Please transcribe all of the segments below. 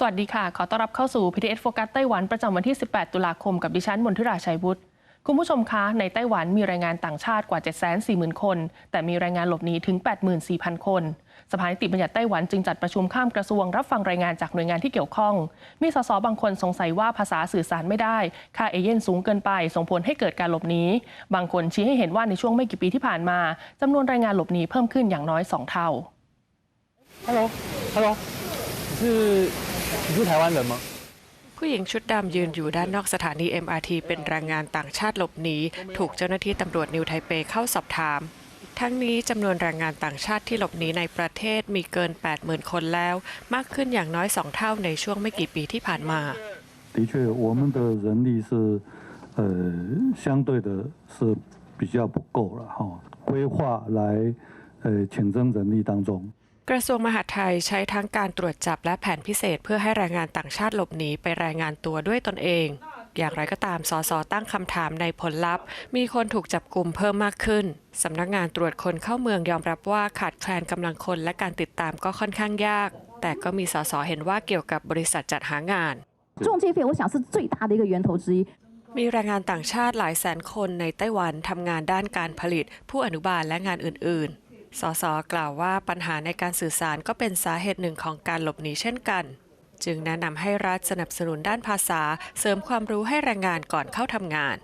สวัสดีค่ะ ขอต้อนรับเข้าสู่ PTS โฟกัสไต้หวันประจำวันที่ 18 ตุลาคมกับดิฉันมนทิราชัยวุฒิคุณผู้ชมคะ ในไต้หวันมีแรงงานต่างชาติกว่า 740,000 คน แต่มีแรงงานหลบหนีถึง 84,000 คน สภานิติบัญญัติไต้หวันจึงจัดประชุมข้ามกระทรวงรับฟังรายงานจากหน่วยงานที่เกี่ยวข้อง มีสสบางคนสงสัยว่าภาษาสื่อสารไม่ได้ ค่าเอเย่นสูงเกินไป ส่งผลให้เกิดการหลบหนี บางคนชี้ให้เห็นว่าในช่วงไม่กี่ปีที่ผ่านมาจำนวนแรงงานหลบหนีเพิ่มขึ้นอย่างน้อยสองเท่า Hello，Hello，你是你是台湾人吗？ ผู้หญิงชุดดำยืนอยู่ด้านนอกสถานี MRT เป็นแรงงานต่างชาติหลบหนี ถูกเจ้าหน้าที่ตำรวจนิวไทเปเข้าสอบถาม ทั้งนี้จำนวนแรงงานต่างชาติที่หลบหนีในประเทศมีเกิน 80,000 คนแล้ว มากขึ้นอย่างน้อย 2 เท่าในช่วงไม่กี่ปีที่ผ่านมา 的确，我们的人力是呃相对的是比较不够了哈，规划来呃请征人力当中。 กระทรวงมหาดไทยใช้ทั้งการตรวจจับและแผนพิเศษเพื่อให้แรงงานต่างชาติหลบหนีไปรายงานตัวด้วยตนเอง อย่างไรก็ตามสสตั้งคำถามในผลลัพธ์ มีคนถูกจับกลุ่มเพิ่มมากขึ้น สำนักงานตรวจคนเข้าเมืองยอมรับว่าขาดแคลนกำลังคนและการติดตามก็ค่อนข้างยาก แต่ก็มีสสเห็นว่าเกี่ยวกับบริษัทจัดหางาน 中介费，我想是最大的一个源头之一。 มีแรงงานต่างชาติหลายแสนคนในไต้หวันทำงานด้านการผลิต ผู้อนุบาลและงานอื่น ๆ สสกล่าวว่าปัญหาในการสื่อสารก็เป็นสาเหตุหนึ่งของการหลบหนีเช่นกัน จึงแนะนำให้รัฐสนับสนุนด้านภาษา เสริมความรู้ให้แรงงานก่อนเข้าทำงาน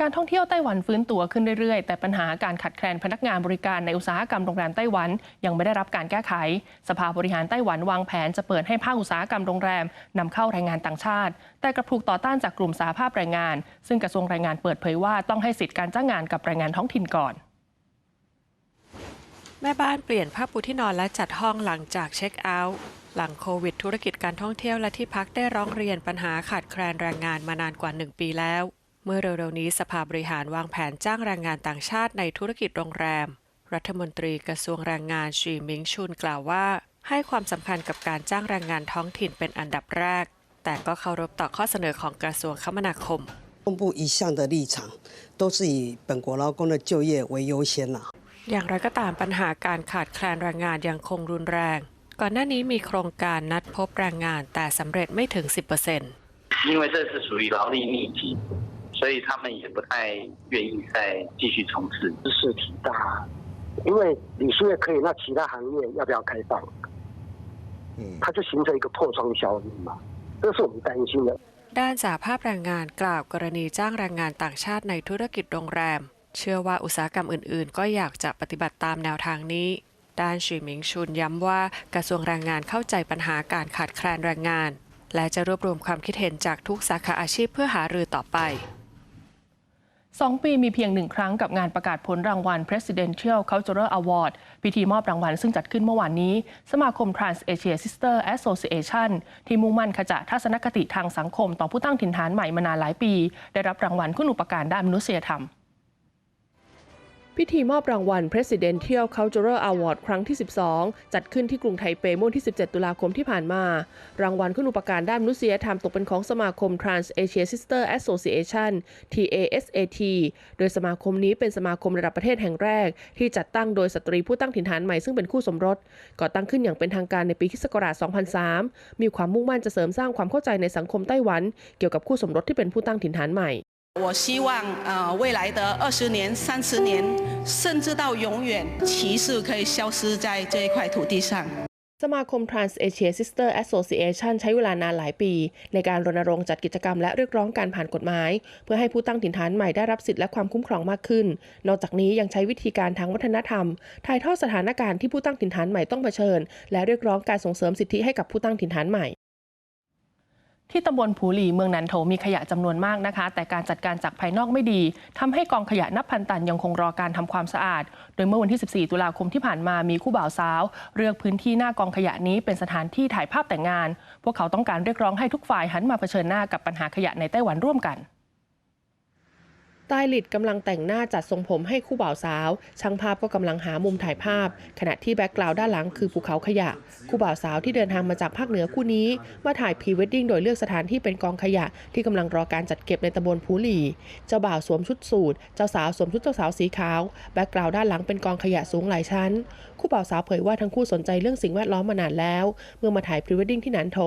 การท่องเที่ยวไต้หวันฟื้นตัวขึ้นเรื่อยๆ แต่ปัญหาการขาดแคลนพนักงานบริการในอุตสาหกรรมโรงแรมไต้หวันยังไม่ได้รับการแก้ไข สภาบริหารไต้หวันวางแผนจะเปิดให้ภาคอุตสาหกรรมโรงแรมนำเข้าแรงงานต่างชาติ แต่กระถูกต่อต้านจากกลุ่มสาภาพแรงงาน ซึ่งกระทรวงแรงงานเปิดเผยว่าต้องให้สิทธิการจ้างงานกับแรงงานท้องถิ่นก่อน แม่บ้านเปลี่ยนผ้าปูที่นอนและจัดห้องหลังจากเช็คเอาท์ หลังโควิดธุรกิจการท่องเที่ยวและที่พักได้ร้องเรียนปัญหาขาดแคลนแรงงานมานานกว่า 1 ปีแล้ว เมื่อเร็วๆนี้สภาบริหารวางแผนจ้างแรงงานต่างชาติในธุรกิจโรงแรม รัฐมนตรีกระทรวงแรงงานชีมิงชุนกล่าวว่า ให้ความสำคัญกับการจ้างแรงงานท้องถิ่นเป็นอันดับแรก แต่ก็เคารพต่อข้อเสนอของกระทรวงคมนาคม 公部一向的立场都是以本国劳工的就业为优先啦。 อย่างไรก็ตามปัญหาการขาดแคลนแรงงานยังคงรุนแรง ก่อนหน้านี้มีโครงการนัดพบแรงงานแต่สำเร็จไม่ถึง 10% 因为这是属于劳力密集，所以他们也不太愿意再继续从事。是体大，因为旅宿业可以，那其他行业要不要开放？嗯，它就形成一个破窗效应嘛，这是我们担心的。 ด้านสาภาพแรงงานกล่าวกรณีจ้างแรงงานต่างชาติในธุรกิจโรงแรม เชื่อว่าอุตสาหกรรมอื่นๆ ก็อยากจะปฏิบัติตามแนวทางนี้ด้านชีหมิงชุนย้ำว่ากระทรวงแรงงานเข้าใจปัญหาการขาดแคลนแรงงาน และจะรวบรวมความคิดเห็นจากทุกสาขาอาชีพเพื่อหารือต่อไปสองปีมีเพียงหนึ่งครั้งกับงานประกาศผลรางวัล Presidential Cultural Award พิธีมอบรางวัลซึ่งจัดขึ้นเมื่อวานนี้ สมาคม Trans Asia Sister Association ที่มุ่งมั่นขจัดทัศนคติทางสังคมต่อผู้ตั้งถิ่นฐานใหม่มานานหลายปี ได้รับรางวัลคุณอุปการด้านมนุษยธรรม พิธีมอบรางวัล Presidential Cultural Award ครั้งที่ 12 จัดขึ้นที่กรุงไทเปเมื่อวันที่ 17 ตุลาคมที่ผ่านมา รางวัลคุณอุปการด้านมนุษยธรรมตกเป็นของสมาคม Trans Asia Sister Association TASAT โดยสมาคมนี้เป็นสมาคมระดับประเทศแห่งแรก ที่จัดตั้งโดยสตรีผู้ตั้งถิ่นฐานใหม่ซึ่งเป็นคู่สมรสก่อตั้งขึ้นอย่างเป็นทางการในปีคศ2003 มีความมุ่งมั่นจะเสริมสร้างความเข้าใจในสังคมไต้หวัน เกี่ยวกับคู่สมรสที่เป็นผู้ตั้งถิ่นฐานใหม่ 我希望呃未来的二十年、三十年，甚至到永远，歧视可以消失在这一块土地上。 สมาคม Trans Asia Sister Association ใช้เวลานานหลายปี ในการรณรงค์จัดกิจกรรมและเรียกร้องการผ่านกฎหมาย เพื่อให้ผู้ตั้งถิ่นฐานใหม่ได้รับสิทธิและความคุ้มครองมากขึ้น นอกจากนี้ยังใช้วิธีการทางวัฒนธรรม ถ่ายทอดสถานการณ์ที่ผู้ตั้งถิ่นฐานใหม่ต้องเผชิญ และเรียกร้องการส่งเสริมสิทธิให้กับผู้ตั้งถิ่นฐานใหม่ ที่ตำบลผูหลีเมืองนันโถมีขยะจำนวนมากนะคะ แต่การจัดการจากภายนอกไม่ดีทำให้กองขยะนับพันตันยังคงรอการทำความสะอาด โดยเมื่อวันที่ 14 ตุลาคมที่ผ่านมามีคู่บ่าวสาว เลือกพื้นที่หน้ากองขยะนี้เป็นสถานที่ถ่ายภาพแต่งงาน พวกเขาต้องการเรียกร้องให้ทุกฝ่ายหันมาเผชิญหน้ากับปัญหาขยะในไต้หวันร่วมกัน ไตลิสต์กำลังแต่งหน้าจัดทรงผมให้คู่บ่าวสาว ช่างภาพก็กำลังหามุมถ่ายภาพ ขณะที่แบ็กกราวด์ด้านหลังคือภูเขาขยะ คู่บ่าวสาวที่เดินทางมาจากภาคเหนือคู่นี้ มาถ่ายพรีเวดดิ้งโดยเลือกสถานที่เป็นกองขยะ ที่กำลังรอการจัดเก็บในตำบลภูหลี เจ้าบ่าวสวมชุดสูทเจ้าสาวสวมชุดเจ้าสาวสีขาว แบ็กกราวด์ด้านหลังเป็นกองขยะสูงหลายชั้น คู่บ่าวสาวเผยว่าทั้งคู่สนใจเรื่องสิ่งแวดล้อมมานานแล้ว เมื่อมาถ่ายพรีเวดดิ้งที่นานโถ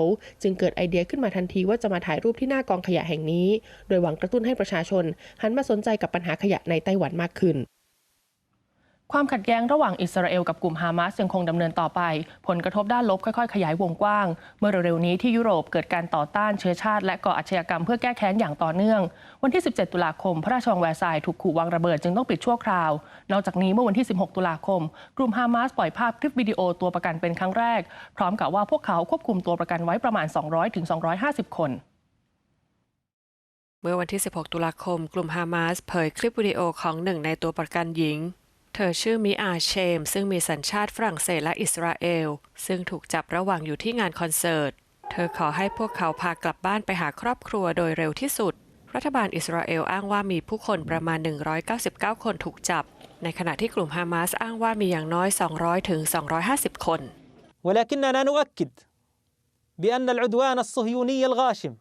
จึงเกิดไอเดียขึ้นมาทันทีว่าจะมาถ่ายรูปที่หน้ากองขยะแห่งนี้ โดยหวังกระตุ้นให้ประชาชนหันมาสนใจกับปัญหาขยะในไต้หวันมากขึ้นความขัดแย้งระหว่างอิสราเอลกับกลุ่มฮามาสยังคงดำเนินต่อไป ผลกระทบด้านลบค่อยๆ ขยายวงกว้าง เมื่อเร็วๆนี้ที่ยุโรปเกิดการต่อต้านเชื้อชาติ และก่ออาชญากรรมเพื่อแก้แค้นอย่างต่อเนื่อง วันที่ 17 ตุลาคม พระราชวังแวร์ซายน์ถูกขู่วางระเบิดจึงต้องปิดชั่วคราว นอกจากนี้เมื่อวันที่ 16 ตุลาคม กลุ่มฮามาสปล่อยภาพคลิปวิดีโอตัวประกันเป็นครั้งแรก พร้อมกับว่าพวกเขาควบคุมตัวประกันไว้ประมาณ 200-250 คน เมื่อวันที่ 16 ตุลาคม กลุ่มฮามาสเผยคลิปวิดีโอของหนึ่งในตัวประกันหญิง เธอชื่อมิอาเชม ซึ่งมีสัญชาติฝรั่งเศสและอิสราเอล ซึ่งถูกจับระหว่างอยู่ที่งานคอนเสิร์ต เธอขอให้พวกเขาพากลับบ้านไปหาครอบครัวโดยเร็วที่สุด รัฐบาลอิสราเอลอ้างว่ามีผู้คนประมาณ 199 คนถูกจับ ในขณะที่กลุ่มฮามาสอ้างว่ามีอย่างน้อย 200ถึง250 คน ولكننا نؤكد بان العدوان الصهيوني الغاشم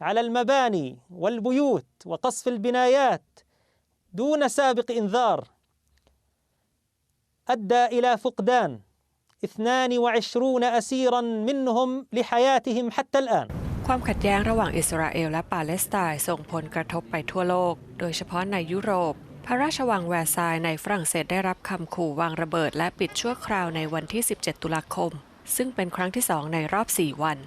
على المباني والبيوت وقصف البنايات دون سابق انذار ادى الى فقدان 22 اسيرا منهم لحياتهم حتى الان ความขัดแย้งระหว่างอิสราเอลและปาเลสไตน์ส่งผลกระทบไปทั่วโลก โดยเฉพาะในยุโรป พระราชวังแวร์ซายน์ในฝรั่งเศสได้รับคำขู่วางระเบิดและปิดชั่วคราวในวันที่ 17 ตุลาคม ซึ่งเป็นครั้งที่สองในรอบ 4 วัน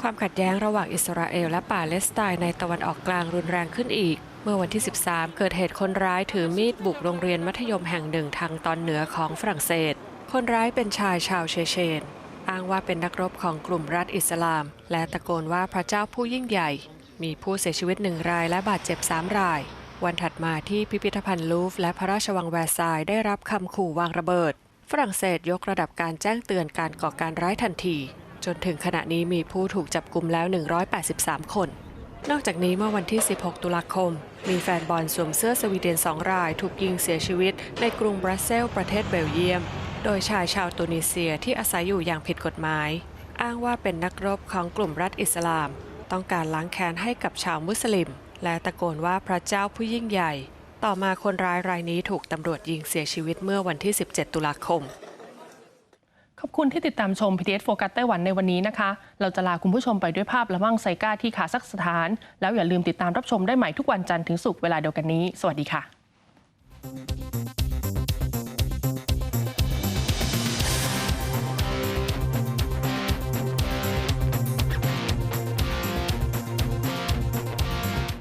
ความขัดแย้งระหว่างอิสราเอลและปาเลสไตน์ในตะวันออกกลางรุนแรงขึ้นอีก เมื่อวันที่ 13 เกิดเหตุคนร้ายถือมีดบุกโรงเรียนมัธยมแห่งหนึ่งทางตอนเหนือของฝรั่งเศส คนร้ายเป็นชายชาวเชเชน อ้างว่าเป็นนักรบของกลุ่มรัฐอิสลาม และตะโกนว่าพระเจ้าผู้ยิ่งใหญ่ มีผู้เสียชีวิตหนึ่งรายและบาดเจ็บสามราย วันถัดมาที่พิพิธภัณฑ์ลูฟและพระราชวังแวร์ซายได้รับคำขู่วางระเบิด ฝรั่งเศสยกระดับการแจ้งเตือนการก่อการร้ายทันที จนถึงขณะนี้มีผู้ถูกจับกลุ่มแล้ว 183 คน นอกจากนี้เมื่อวันที่ 16 ตุลาคม มีแฟนบอลสวมเสื้อสวีเดนสองราย ถูกยิงเสียชีวิตในกรุงบรัสเซลส์ประเทศเบลเยียม โดยชายชาวตุนิเซียที่อาศัยอยู่อย่างผิดกฎหมาย อ้างว่าเป็นนักรบของกลุ่มรัฐอิสลาม ต้องการล้างแค้นให้กับชาวมุสลิม และตะโกนว่าพระเจ้าผู้ยิ่งใหญ่ ต่อมาคนร้ายรายนี้ถูกตำรวจยิงเสียชีวิตเมื่อวันที่ 17 ตุลาคม ขอบคุณที่ติดตามชม PTS โฟกัสไต้หวันในวันนี้นะคะ เราจะลาคุณผู้ชมไปด้วยภาพละมั่งไซก้าที่คาซัคสถาน แล้วอย่าลืมติดตามรับชมได้ใหม่ทุกวันจันทร์ถึงศุกร์เวลาเดียวกันนี้ สวัสดีค่ะ